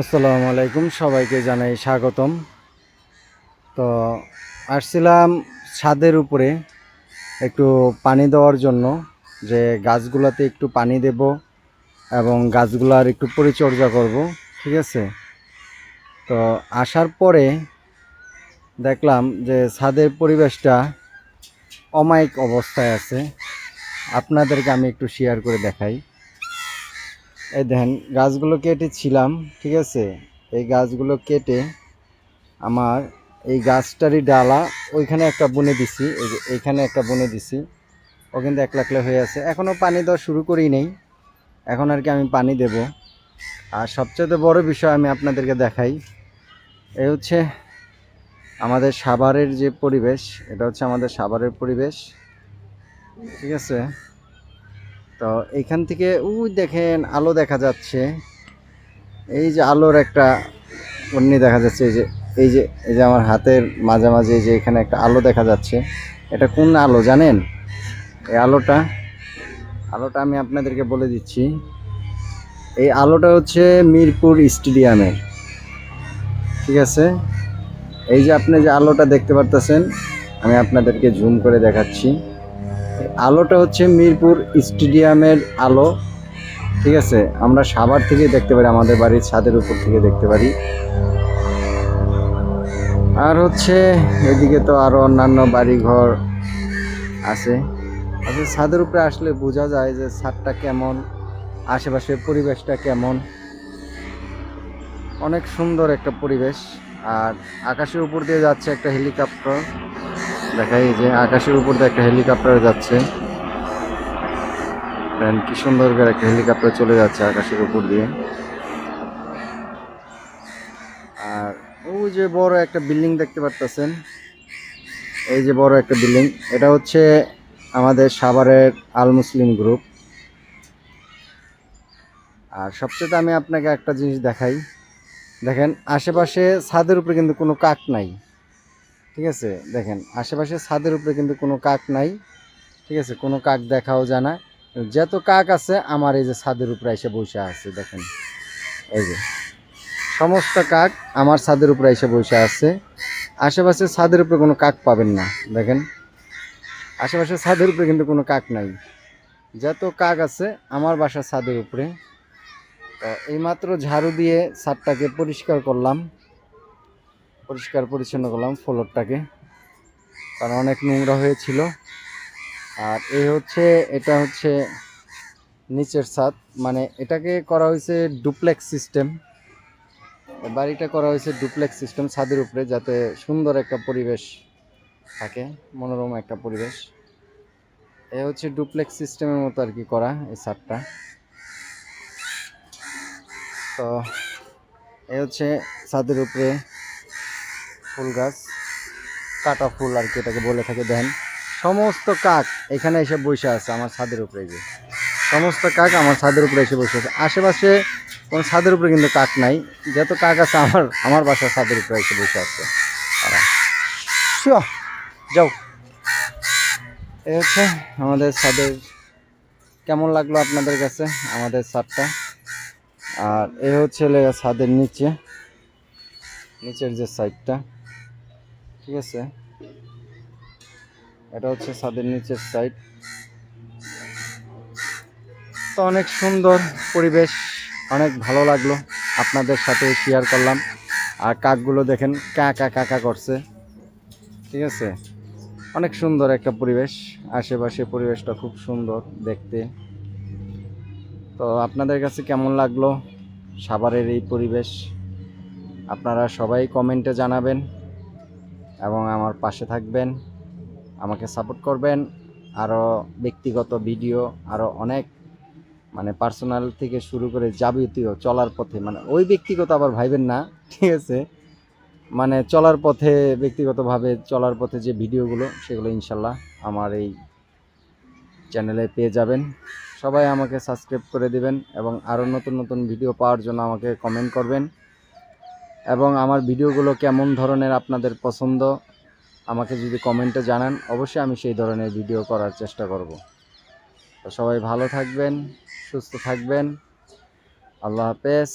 আসসালামু আলাইকুম, সবাইকে জানাই স্বাগতম। তো আসছিলাম ছাদের উপরে একটু পানি দেওয়ার জন্য, যে গাছগুলাতে একটু পানি দেব এবং গাছগুলার একটু পরিচর্যা করব, ঠিক আছে? তো আসার পরে দেখলাম যে ছাদের পরিবেশটা অমায়িক অবস্থায় আছে। আপনাদেরকে আমি একটু শেয়ার করে দেখাই। এই দেখেন, গাছগুলো কেটেছিলাম ঠিক আছে? এই গাছগুলো কেটে আমার এই গাছটারই ডালা, ওইখানে একটা বুনে দিছি এইখানে একটা বুনে দিছি। ও কিন্তু এক লাখলে হয়ে আছে। এখনও পানি দেওয়া শুরু করি নেই। এখন আর কি আমি পানি দেব। আর সবচেয়ে বড় বিষয় আমি আপনাদেরকে দেখাই এই হচ্ছে আমাদের সাভারের যে পরিবেশ, এটা হচ্ছে আমাদের সাভারের পরিবেশ, ঠিক আছে? তো এইখান থেকে ওই দেখেন, আলো দেখা যাচ্ছে। এই যে আলোর একটা অন্য দেখা যাচ্ছে, এই যে এই যে এই যে আমার হাতের মাঝামাঝি, এই যে এখানে একটা আলো দেখা যাচ্ছে। এটা কোন আলো জানেন? এই আলোটা আলোটা আমি আপনাদেরকে বলে দিচ্ছি। এই আলোটা হচ্ছে মিরপুর স্টেডিয়ামের। ঠিক আছে? এই যে আপনি যে আলোটা দেখতে পারতেছেন, আমি আপনাদেরকে জুম করে দেখাচ্ছি। আলোটা হচ্ছে মিরপুর স্টেডিয়ামের আলো। ঠিক আছে? আমরা সাভার থেকে দেখতে পারি, আমাদের বাড়ির ছাদের উপর থেকে দেখতে পারি। আর হচ্ছে এদিকে তো আরও অন্যান্য বাড়িঘর আছে। আচ্ছা ছাদের উপরে আসলে বোঝা যায় যে ছাদটা কেমন, আশেপাশের পরিবেশটা কেমন। অনেক সুন্দর একটা পরিবেশ। আর আকাশের উপর দিয়ে যাচ্ছে একটা হেলিকপ্টার। দেখাই যে আকাশের উপর দিয়ে একটা হেলিকপ্টার যাচ্ছে। কি সুন্দর করে একটা হেলিকপ্টার চলে যাচ্ছে আকাশের উপর দিয়ে। আর ওই যে বড় একটা বিল্ডিং দেখতে পারতেছেন। এই যে বড় একটা বিল্ডিং এটা হচ্ছে আমাদের সাভারের আল মুসলিম গ্রুপ আর সবচেয়ে আমি আপনাকে একটা জিনিস দেখাই। দেখেন, আশেপাশে ছাদের উপরে কিন্তু কোনো কাক নাই। ঠিক আছে? দেখেন, আশেপাশে ছাদের উপরে কিন্তু কোনো কাক নাই, ঠিক আছে? কোনো কাক দেখাও যায় না। যত কাক আছে, আমার এই যে ছাদের উপরে এসে বসে আছে, দেখেন। এই যে, সমস্ত কাক আমার ছাদের উপরে এসে বসে আছে। আশেপাশে ছাদের উপরে কোনো কাক পাবেন না, দেখেন। আশেপাশে ছাদের উপরে কিন্তু কোনো কাক নাই। যত কাক আছে, আমার বাসার ছাদের উপরে। তো এইমাত্র ঝাড়ু দিয়ে ছাদটাকে পরিষ্কার করলাম। পরিষ্কার পরিচ্ছন্ন করলাম ফ্লোরটাকে। কারণ অনেক নোংরা হয়েছিল। আর এই হচ্ছে, এটা হচ্ছে নিচের ছাদ। মানে এটাকে করা হয়েছে ডুপ্লেক্স সিস্টেম। বাড়িটা করা হয়েছে ডুপ্লেক্স সিস্টেম ছাদের উপরে, যাতে সুন্দর একটা পরিবেশ থাকে, মনোরম একটা পরিবেশ। এ হচ্ছে ডুপ্লেক্স সিস্টেমের মতো আর কি করা এই ছাদটা। তো এ হচ্ছে ছাদের উপরে ফুল গাছ, কাটা ফুল আর কি এটাকে বলে থাকে দেন সমস্ত কাক এখানে এসে বসে আছে আমার ছাদের উপরে যে। সমস্ত কাক আমার ছাদের উপরে এসে বসে আছে। আশেপাশে কোনো ছাদের উপরে কিন্তু কাক নাই। যত কাক আছে, আমার আমার বাসার ছাদের উপরে এসে বসে আছে। যাও। এ হচ্ছে আমাদের ছাদের, কেমন লাগল আপনাদের কাছে আমাদের ছাদটা? আর এ হচ্ছে ছাদের নিচে, নিচের যে সাইডটা ঠিক আছে। এটা হচ্ছে ছাদের নিচের সাইড তো অনেক সুন্দর পরিবেশ, অনেক ভালো লাগল আপনাদের সাথে শেয়ার করলাম। আর কাকগুলো দেখেন, কাকা কাকা করছে। ঠিক আছে? অনেক সুন্দর একটা পরিবেশ, আশেপাশে পরিবেশটা খুব সুন্দর দেখতে। তো আপনাদের কাছে কেমন লাগল সাভারের এই পরিবেশ? আপনারা সবাই কমেন্টে জানাবেন। এবং আমার পাশে থাকবেন, আমাকে সাপোর্ট করবেন আরও ব্যক্তিগত ভিডিও আরও অনেক মানে পার্সোনাল থেকে শুরু করে যাবতীয় চলার পথে মানে ওই ব্যক্তিগত আবার ভাইবেন না, ঠিক আছে? মানে চলার পথে, ব্যক্তিগতভাবে চলার পথে যে ভিডিওগুলো সেগুলো ইনশাল্লাহ আমার এই চ্যানেলে পেয়ে যাবেন। সবাই আমাকে সাবস্ক্রাইব করে দিবেন এবং আরও নতুন নতুন ভিডিও পাওয়ার জন্য আমাকে কমেন্ট করবেন। এবং আমার ভিডিওগুলো কেমন ধরনের আপনাদের পছন্দ, আমাকে যদি কমেন্টে জানান, অবশ্যই আমি সেই ধরনের ভিডিও করার চেষ্টা করব। সবাই ভালো থাকবেন, সুস্থ থাকবেন। আল্লাহ হাফেজ।